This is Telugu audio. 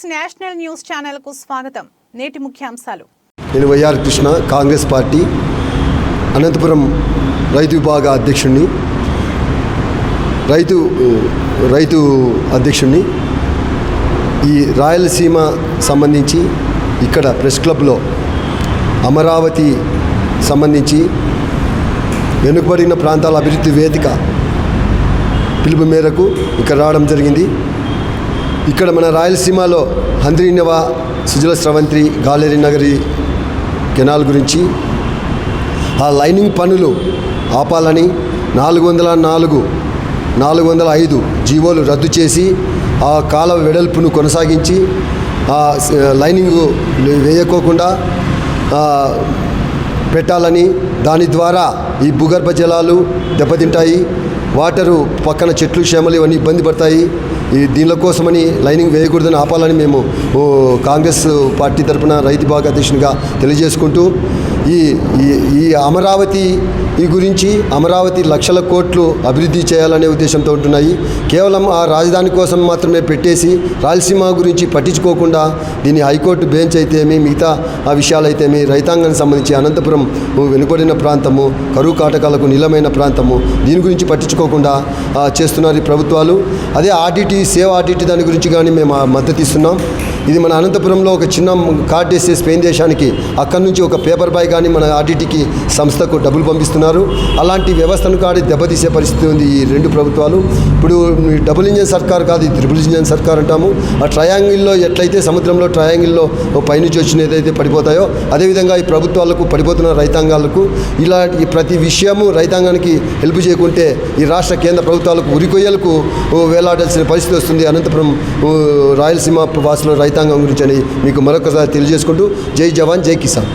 సిక్స్ నేషనల్ న్యూస్ ఛానల్కు స్వాగతం. నేటి ముఖ్యాంశాలు. నేను YR Krishna Congress party Anantapur రైతు విభాగ అధ్యక్షుడిని రైతు రైతు అధ్యక్షుడిని ఈ రాయలసీమ సంబంధించి ఇక్కడ ప్రెస్ క్లబ్లో అమరావతి సంబంధించి వెనుకబడిన ప్రాంతాల అభివృద్ధి వేదిక పిలుపు మేరకు ఇక్కడ రావడం జరిగింది. ఇక్కడ మన రాయలసీమలో హంద్రీనవ సుజల స్రవంతి గాలేరి నగరి కెనాల్ గురించి ఆ లైనింగ్ పనులు ఆపాలని నాలుగు వందల నాలుగు నాలుగు వందల ఐదు జీవోలు రద్దు చేసి ఆ కాల వెడల్పును కొనసాగించి ఆ లైనింగ్ వేయకోకుండా పెట్టాలని దాని ద్వారా ఈ భూగర్భ జలాలు దెబ్బతింటాయి వాటరు పక్కన చెట్లు చేమలు ఇవన్నీ ఇబ్బంది పడతాయి. ఈ దీనిల కోసమని లైనింగ్ వేయకూడదని ఆపాలని మేము కాంగ్రెస్ పార్టీ తరపున రైతు విభాగ అధ్యక్షునిగా తెలియజేసుకుంటూ ఈ ఈ ఈ అమరావతి ఈ గురించి అమరావతి లక్షల కోట్లు అభివృద్ధి చేయాలనే ఉద్దేశంతో ఉంటున్నాయి. కేవలం ఆ రాజధాని కోసం మాత్రమే పెట్టేసి రాయలసీమ గురించి పట్టించుకోకుండా దీన్ని హైకోర్టు బెంచ్ అయితేమి మిగతా ఆ విషయాలైతేమి రైతాంగానికి సంబంధించి అనంతపురం వెనుకబడిన ప్రాంతము కరువు కాటకాలకు నిలమైన ప్రాంతము దీని గురించి పట్టించుకోకుండా చేస్తున్నారు ఈ ప్రభుత్వాలు. అదే ఆర్టీటీ సేవ్ ఆర్టీటీ దాని గురించి కానీ మేము మద్దతు ఇస్తున్నాం. ఇది మన అనంతపురంలో ఒక చిన్న కార్డ్ వేసే స్పెయిన్ దేశానికి అక్కడి నుంచి ఒక పేపర్ బాయ్ కానీ మన ఆర్టీటీకి సంస్థకు డబ్బులు పంపిస్తున్నారు. అలాంటి వ్యవస్థను కాడి దెబ్బతీసే పరిస్థితి ఉంది ఈ రెండు ప్రభుత్వాలు. ఇప్పుడు డబుల్ ఇంజన్ సర్కార్ కాదు త్రిబుల్ ఇంజన్ సర్కార్ అంటాము. ఆ ట్రయాంగిల్లో ఎట్లయితే సముద్రంలో ట్రయాంగిల్లో పైనుంచి వచ్చిన ఏదైతే పడిపోతాయో అదేవిధంగా ఈ ప్రభుత్వాలకు పడిపోతున్న రైతాంగాలకు ఇలా ఈ ప్రతి విషయము రైతాంగానికి హెల్ప్ చేయకుంటే ఈ రాష్ట్ర కేంద్ర ప్రభుత్వాలకు ఉరికొయ్యలకు వేలాడాల్సిన పరిస్థితి వస్తుంది. అనంతపురం రాయలసీమ రాయలసీమ వాసుల రైతాంగం గురించి అని మీకు మరొకసారి తెలియజేసుకుంటూ జై జవాన్ జై కిసాన్.